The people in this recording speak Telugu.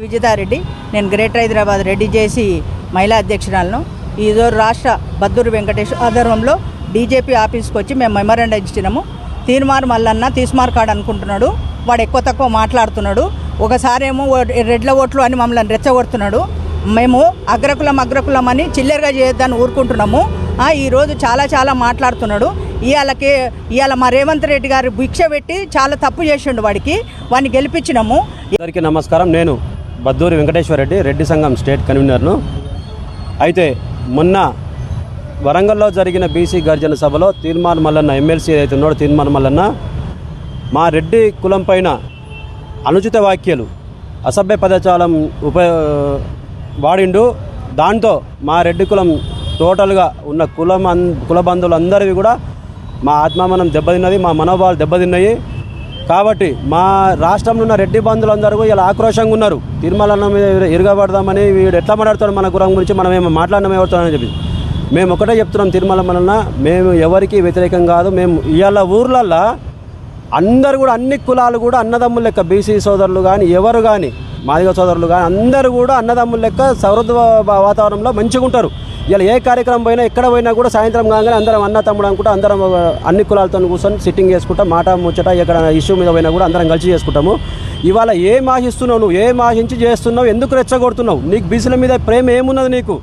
విజయదారెడ్డి నేను గ్రేటర్ హైదరాబాద్ రెడ్డి చేసి మహిళా అధ్యక్షురాలను. ఈరోజు రాష్ట్ర బద్దూరు వెంకటేష్ ఆధ్వర్యంలో డీజేపీ ఆఫీస్కి వచ్చి మేము మెమరాండం ఇచ్చినాము. తీర్మార్ మల్లన్న తీస్మార్ కాడు అనుకుంటున్నాడు. వాడు ఎక్కువ తక్కువ మాట్లాడుతున్నాడు. ఒకసారేమో రెడ్ల ఓట్లు అని మమ్మల్ని రెచ్చగొడుతున్నాడు. మేము అగ్రకులం అగ్రకులం అని చిల్లరగా చేయొద్దని ఊరుకుంటున్నాము. ఈరోజు చాలా చాలా మాట్లాడుతున్నాడు. ఇవాళకి ఇవాళ మా రేవంత్ రెడ్డి గారు భిక్ష పెట్టి చాలా తప్పు చేసిండు వాడికి. వాడిని గెలిపించినాము. అందరికీ నమస్కారం. నేను బద్దూరి వెంకటేశ్వర రెడ్డి రెడ్డి సంఘం స్టేట్ కన్వీనర్ను. అయితే మొన్న వరంగల్లో జరిగిన బీసీ గర్జన సభలో తీర్మాన్ మల్లన్న ఎమ్మెల్సీ అయితే ఉన్నాడో తీర్మాన్ మల్లన్న మా రెడ్డి కులం పైన అనుచిత వ్యాఖ్యలు అసభ్య పదజాలం ఉప వాడిండు. దాంతో మా రెడ్డి కులం టోటల్గా ఉన్న కులం అన్ కుల బంధువులందరివి కూడా మా ఆత్మామనం దెబ్బతిన్నది మా మనోభావాలు దెబ్బతిన్నాయి. కాబట్టి మా రాష్ట్రంలో ఉన్న రెడ్డి బంధువులందరూ ఇలా ఆక్రోషంగా ఉన్నారు. తిరుమల మీద ఇరగబడదామని వీడు ఎట్లా మాట్లాడతాడు మన గురం గురించి మనం ఏమో మాట్లాడడం ఎవరుతామని చెప్పి మేము ఒకటే చెప్తున్నాం తిరుమల మనల్ని మేము ఎవరికి వ్యతిరేకం కాదు. మేము ఇవాళ ఊర్లల్లో అందరు కూడా అన్ని కులాలు కూడా అన్నదమ్ముల లెక్క బీసీ సోదరులు కానీ ఎవరు కానీ మాదిగ సోదరులు కానీ అందరూ కూడా అన్నదమ్ముల లెక్క సౌహృద వాతావరణంలో మంచిగా ఉంటారు ఇలా ఏ కార్యక్రమం పోయినా ఎక్కడ పోయినా కూడా సాయంత్రం కాగానే అందరం అన్న తమ్ముడు అనుకుంటా అందరం అన్ని కులాలతో కూర్చొని సిట్టింగ్ చేసుకుంటా మాట ముచ్చట ఎక్కడ ఇష్యూ మీద పోయినా కూడా అందరం కలిసి చేసుకుంటాము. ఇవాళ ఏం ఆశిస్తున్నావు నువ్వు? ఏం ఆశించి చేస్తున్నావు? ఎందుకు రెచ్చగొడుతున్నావు? నీకు బీసీల మీద ప్రేమ ఏమున్నది నీకు?